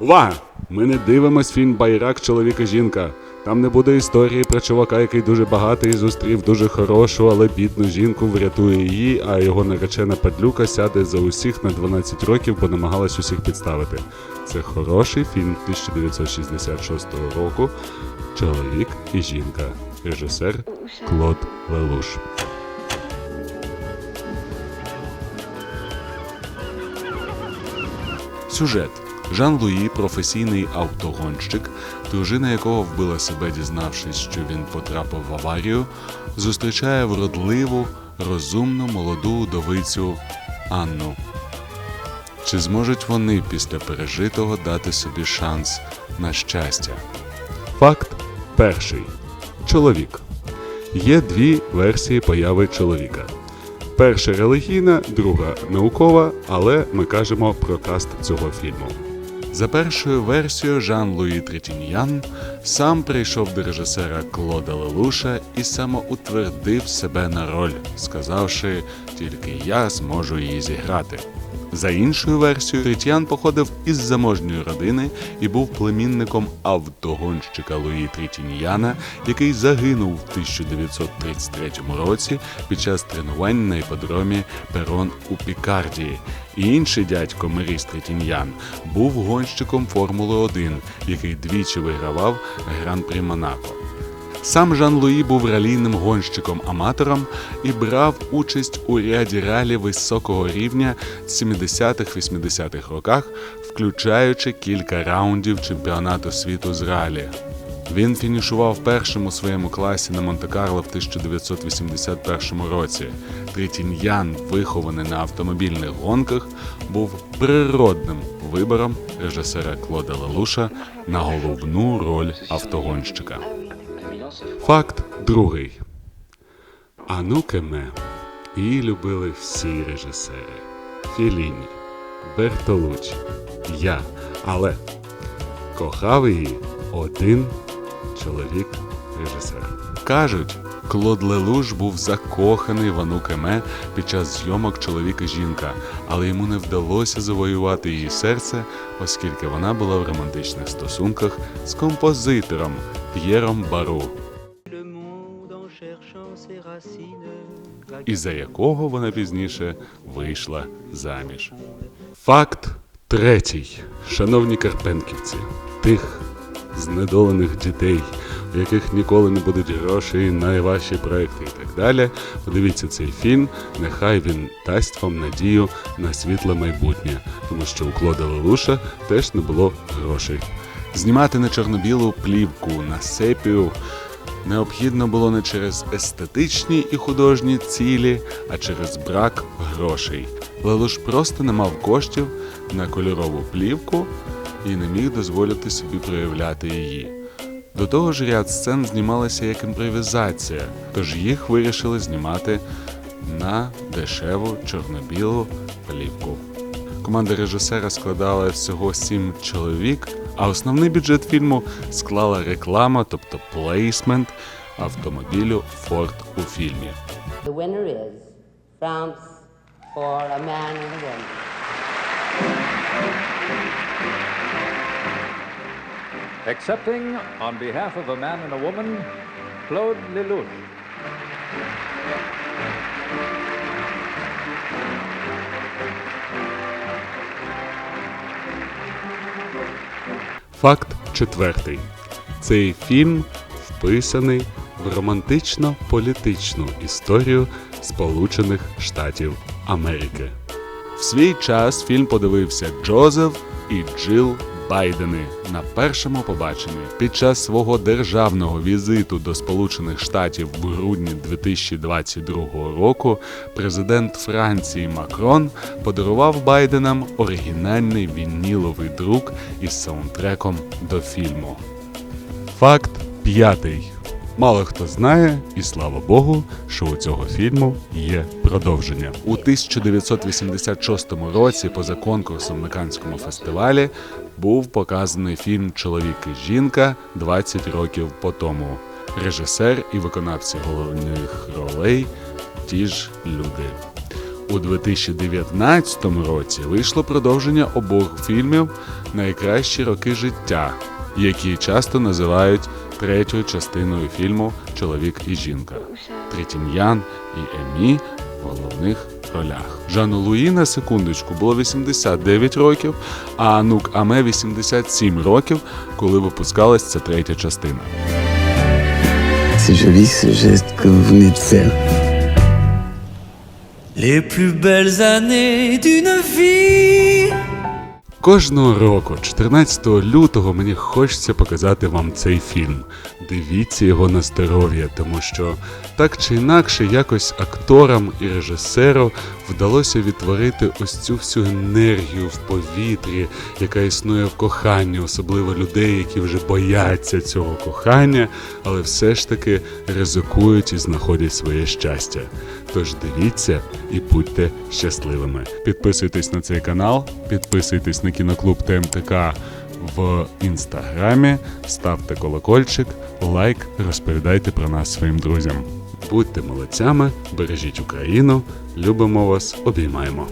Увага! Ми не дивимось фільм Байрак чоловіка жінка. Там не буде історії про чувака, який дуже багатий зустрів дуже хорошу, але бідну жінку, врятує її, а його наречена падлюка сяде за усіх на 12 років, бо намагалась усіх підставити. Це хороший фільм 1966 року. Чоловік і жінка. Режисер Клод Лелуш. Сюжет. Жан-Луї професійний автогонщик, дружина якого вбила себе, дізнавшись, що він потрапив в аварію, зустрічає вродливу, розумну молоду удовицю Анну. Чи зможуть вони після пережитого дати собі шанс на щастя? Факт перший. Чоловік. Є дві версії появи чоловіка. Перша релігійна, друга наукова, але ми кажемо про каст цього фільму. За першою версією Жан-Луї Третіньян сам прийшов до режисера Клода Лелуша і самоутвердив себе на роль, сказавши тільки я зможу її зіграти. За іншою версією, Третьян походив із заможньої родини і був племінником автогонщика Луї Третіньяна, який загинув в 1933 році під час тренувань на іподромі Перон у Пікардії. І інший дядько Меріс Третіньян був гонщиком Формули 1, який двічі вигравав Гран-прі Монако. Сам Жан-Луї був ралійним гонщиком-аматором і брав участь у ряді ралі високого рівня 70-80-х роках, включаючи кілька раундів чемпіонату світу з ралі. Він фінішував першим у своєму класі на Монте-Карло в 1981 році. Трітіньян, вихований на автомобільних гонках, був природним вибором режисера Клода Лелуша на головну роль автогонщика. Факт другий. Ану Кеме її любили всі режисери: Філіні, Бертолучі, я. Але кохав її один чоловік-режисер. Кажуть, Клод Лелуш був закоханий в Ану Кеме під час зйомок чоловік і жінка, але йому не вдалося завоювати її серце, оскільки вона була в романтичних стосунках з композитором П'єром Бару. І за якого вона пізніше вийшла заміж. Факт третій. Шановні карпенківці, тих знедолених дітей, у яких ніколи не будуть грошей на ваші проекти і так далі. Подивіться цей фільм. Нехай він дасть вам надію на світле майбутнє, тому що у Клода Лелуша теж не було грошей. Знімати на чорно-білу плівку на сепію необхідно було не через естетичні і художні цілі, а через брак грошей. Лелуш просто не мав коштів на кольорову плівку і не міг дозволити собі проявляти її. До того ж, ряд сцен знімалися як імпровізація, тож їх вирішили знімати на дешеву чорно-білу плівку. Команда режисера складала всього сім чоловік, а основний бюджет фільму склала реклама, тобто плейсмент автомобілю Ford у фільмі. The winner is France for a man and a woman. Accepting, on behalf of a man and a woman, Claude Lelouch. Факт четвертий. Цей фільм вписаний в романтично-політичну історію Сполучених Штатів Америки. В свій час фільм подивився Джозеф і Джил Байдени на першому побаченні. Під час свого державного візиту до Сполучених Штатів в грудні 2022 року президент Франції Макрон подарував Байденам оригінальний вініловий друк із саундтреком до фільму. Факт п'ятий. Мало хто знає, і слава Богу, що у цього фільму є продовження. У 1986 році, поза конкурсом на Каннському фестивалі, був показаний фільм Чоловік і жінка 20 років по тому. Режисер і виконавці головних ролей ті ж люди. у 2019 році вийшло продовження обох фільмів Найкращі роки життя, які часто називають третьою частиною фільму Чоловік і жінка. Трітіньян і Емі в головних ролях. Жану Луї на секундочку було 89 років, а Анук Аме 87 років, коли випускалась ця третя частина. C'est joli ce geste que vous venez de faire. Les plus belles années d'une vie. Кожного року, 14 лютого, мені хочеться показати вам цей фільм. Дивіться його на здоров'я, тому що так чи інакше, якось акторам і режисеру вдалося відтворити ось цю всю енергію в повітрі, яка існує в коханні, особливо людей, які вже бояться цього кохання, але все ж таки ризикують і знаходять своє щастя. Тож дивіться і будьте щасливими. Підписуйтесь на цей канал, підписуйтесь на кіноклуб ТМТК в інстаграмі, ставте колокольчик, лайк, розповідайте про нас своїм друзям. Будьте молодцями, бережіть Україну, любимо вас, обіймаємо.